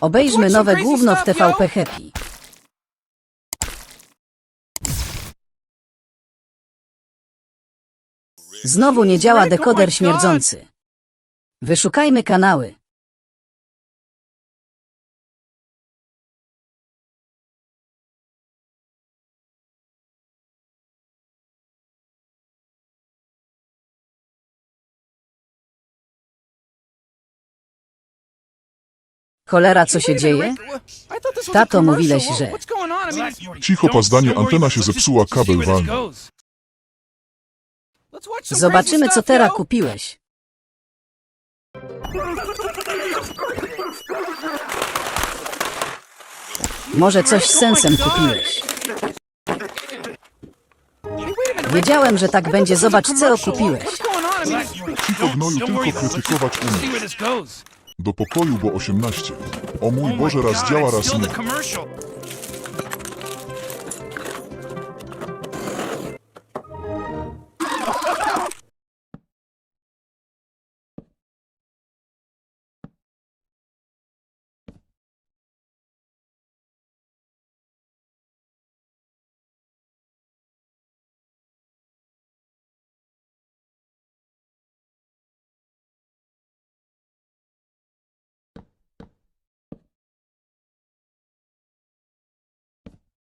Obejrzmy nowe główno w TVP Happy. Znowu nie działa dekoder śmierdzący. Wyszukajmy kanały. Cholera, co się dzieje? Tato, mówiłeś, że... Cicho, pazdanie, antena się zepsuła, kabel walny. Zobaczymy, co teraz kupiłeś. Może coś z sensem kupiłeś. Wiedziałem, że tak będzie. Zobacz, co kupiłeś. Cicho, gnoju, tylko krytykować umiem. Do pokoju, bo 18. O mój Boże, raz działa, raz nie.